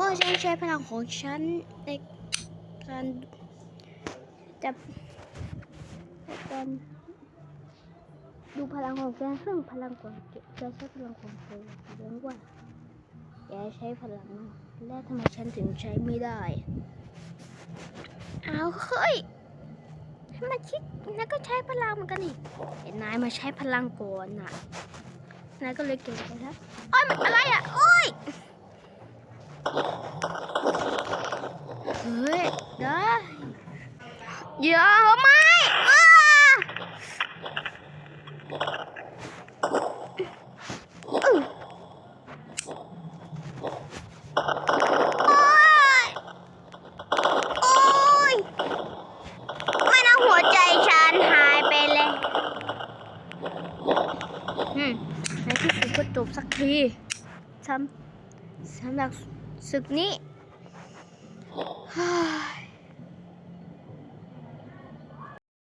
ราะฉันใช้พลังของฉันในการจับการดูพลังของแกซึ่งพลังของแกแกใช้พลังของเธอเลี้ยงว่าแกใช้พลังแล้วทำไมฉันถึงใช้ไม่ได้เอาเฮ้ยมาคิดนายก็ใช้พลังเหมือนกันนี่นายมาใช้พลังก่อนน่ะนายก็เลยเก่งไปแล้วอ้ยมันอะไรอะโอ้ย เฮ้ยได้ อย่าไม่อ้าโอ๊ยโอ๊ยไม่นะหัวใจฉันหายไปเลยอืมในที่สุดก็จบสักทีสำสำหรับศึกนี้